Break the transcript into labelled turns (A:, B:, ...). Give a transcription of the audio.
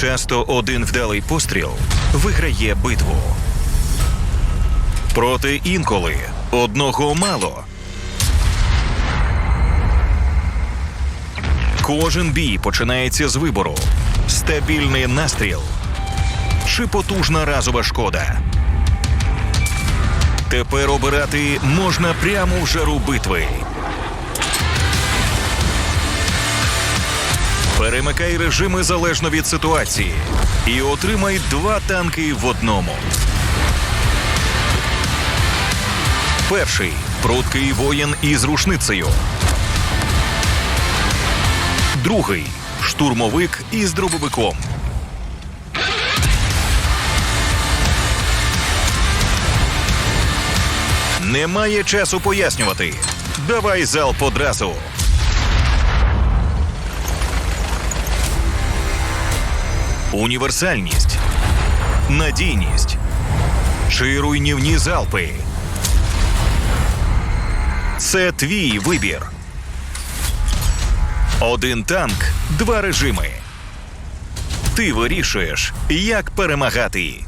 A: Часто один вдалий постріл виграє битву. Проте інколи одного мало. Кожен бій починається з вибору: стабільний настріл чи потужна разова шкода. Тепер обирати можна прямо в жару битви. Перемикай режими залежно від ситуації і отримай два танки в одному. Перший пруткий воїн із рушницею. Другий штурмовик із дробовиком. Немає часу пояснювати. Давай залп одразу. Універсальність, надійність чи руйнівні залпи. Це твій вибір. Один танк, два режими. Ти вирішуєш, як перемагати.